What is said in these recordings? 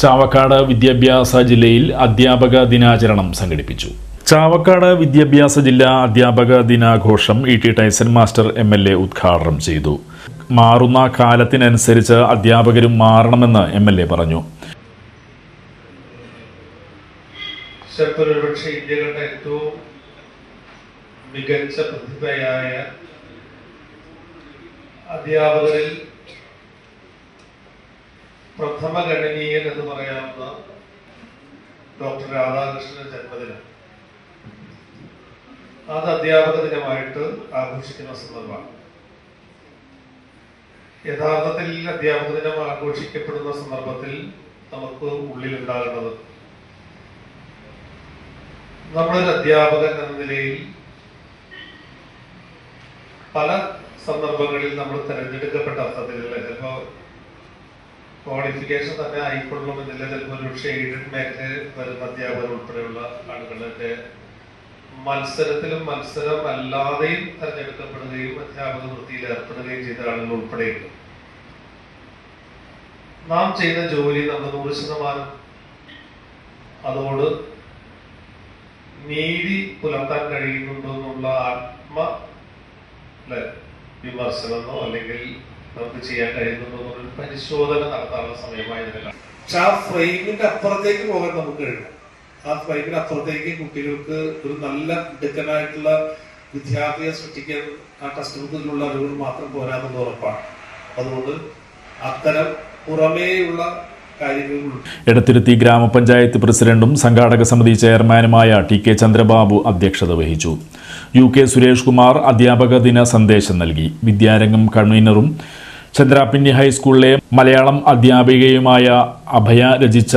ചാവക്കാട് വിദ്യാഭ്യാസ ജില്ലയിൽ അധ്യാപക ദിനാചരണം സംഘടിപ്പിച്ചു. ചാവക്കാട് വിദ്യാഭ്യാസ ജില്ലാ അധ്യാപക ദിനാഘോഷം E T Tyson master M L A ഉദ്ഘാടനം ചെയ്തു. മാറുന്ന കാലത്തിനനുസരിച്ച് അധ്യാപകരും മാറണമെന്ന് എം എൽ എ പറഞ്ഞു. മികച്ച പ്രതിഭയായ അധ്യാപകരിൽ പ്രഥമ ഗണനീയൻ എന്ന് പറയാവുന്ന ഡോക്ടർ രാധാകൃഷ്ണന്റെ ജന്മദിനം. അത് അധ്യാപക ദിനമായിട്ട് ആഘോഷിക്കുന്ന സന്ദർഭമാണ്. യഥാർത്ഥത്തിൽ അധ്യാപക ദിനം ആഘോഷിക്കപ്പെടുന്ന സന്ദർഭത്തിൽ നമുക്ക് ഉള്ളിൽ ഉണ്ടാകുന്നത് നമ്മളൊരു അധ്യാപകൻ എന്ന നിലയിൽ പല സന്ദർഭങ്ങളിൽ നമ്മൾ തിരഞ്ഞെടുക്കപ്പെട്ട അർത്ഥത്തിലുള്ള ചിലപ്പോ ക്വാളിഫിക്കേഷൻ തന്നെ ആയിക്കൊള്ളണമെന്നില്ല ചിലപ്പോൾ ഒരു പക്ഷേ എയ്ഡഡ് മേഖലയിൽ വരുന്ന അധ്യാപകർ ഉൾപ്പെടെയുള്ള ആളുകളുടെ മത്സരത്തിലും മത്സരം അല്ലാതെയും തെരഞ്ഞെടുക്കപ്പെടുകയും അധ്യാപക വൃത്തിയിൽ ഏർപ്പെടുകയും ചെയ്ത ആളുകൾ ഉൾപ്പെടെയുണ്ട്. നാം ചെയ്യുന്ന ജോലി നമ്മൾ നൂറ് ശതമാനം അതോട് നീതി പുലർത്താൻ കഴിയുന്നുണ്ടോ എന്നുള്ള ആത്മ വിമർശനമെന്നോ വിമർശനമോ അല്ലെങ്കിൽ നമുക്ക് ചെയ്യാൻ കഴിയുന്നുണ്ടോ എന്നൊരു പരിശോധന നടത്താനുള്ള സമയമായതിനാൽ പക്ഷെ ആ ഫ്രെയിമിന്റെ അപ്പുറത്തേക്ക് പോകാൻ നമുക്ക് കഴിയണം ആ ഫ്രെയിമിന്റെ അപ്പുറത്തേക്ക് കുട്ടികൾക്ക് ഒരു നല്ല മിടുക്കനായിട്ടുള്ള വിദ്യാർത്ഥിയെ സൃഷ്ടിക്കാൻ ആ ടെക്സ്റ്റ് ബുക്കിലുള്ള അറിവുകൾ മാത്രം പോരാമെന്ന് ഉറപ്പാണ്. അതുകൊണ്ട് അത്തരം പുറമേയുള്ള എടത്തിരുത്തി ഗ്രാമപഞ്ചായത്ത് പ്രസിഡന്റും സംഘാടക സമിതി ചെയർമാനുമായ ടി കെ ചന്ദ്രബാബു അധ്യക്ഷത വഹിച്ചു. യു കെ സുരേഷ് കുമാർ അധ്യാപക ദിന സന്ദേശം നൽകി. വിദ്യാരംഗം കൺവീനറും ചന്ദ്രാപിന്നി ഹൈസ്കൂളിലെ മലയാളം അധ്യാപികയുമായ അഭയ രചിച്ച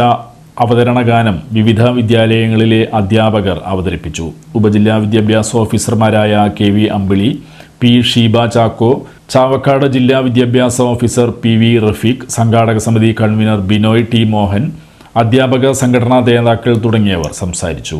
അവതരണ ഗാനം വിവിധ വിദ്യാലയങ്ങളിലെ അധ്യാപകർ അവതരിപ്പിച്ചു. ഉപജില്ലാ വിദ്യാഭ്യാസ ഓഫീസർമാരായ K V Ambili P Sheeba Chacko Chavakkad ജില്ലാ വിദ്യാഭ്യാസ ഓഫീസർ പി വി റഫീഖ് സംഘാടക സമിതി കൺവീനർ ബിനോയ് ടി മോഹൻ അധ്യാപക സംഘടനാ നേതാക്കൾ തുടങ്ങിയവർ സംസാരിച്ചു.